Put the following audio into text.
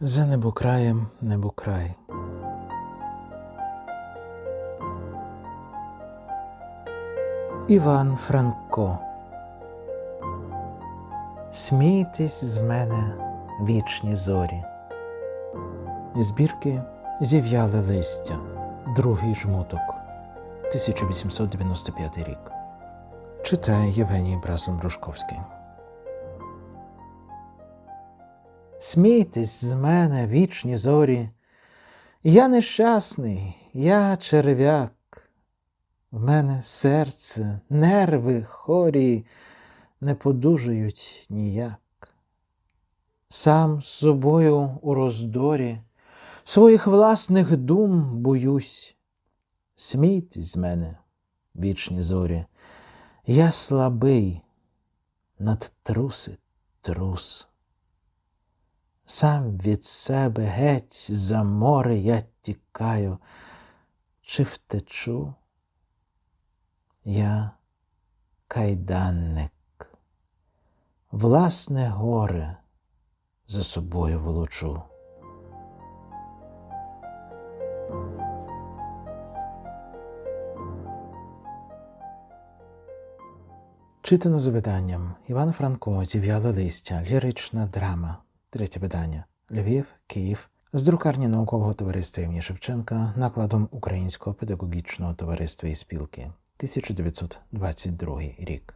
За небокраєм небокрай. Іван Франко. Смійтесь з мене вічні зорі. Збірки зів'яли листя. Другий жмуток. 1895 рік. Читає Євгеній Браслун Брушковський. Смійтесь з мене, вічні зорі. Я нещасний, я черв'як. В мене серце, нерви хорі не подужують ніяк. Сам з собою у роздорі своїх власних дум боюсь. Смійтесь з мене, вічні зорі, я слабий, надтрусить трус. Сам від себе геть за море я тікаю, чи втечу? Я кайданник, власне горе за собою волочу. Читано за виданням Іван Франко зів'яле листя, лірична драма. Третє питання: Львів, Київ. З друкарні наукового товариства імені Шевченка накладом Українського педагогічного товариства і спілки. 1922 рік.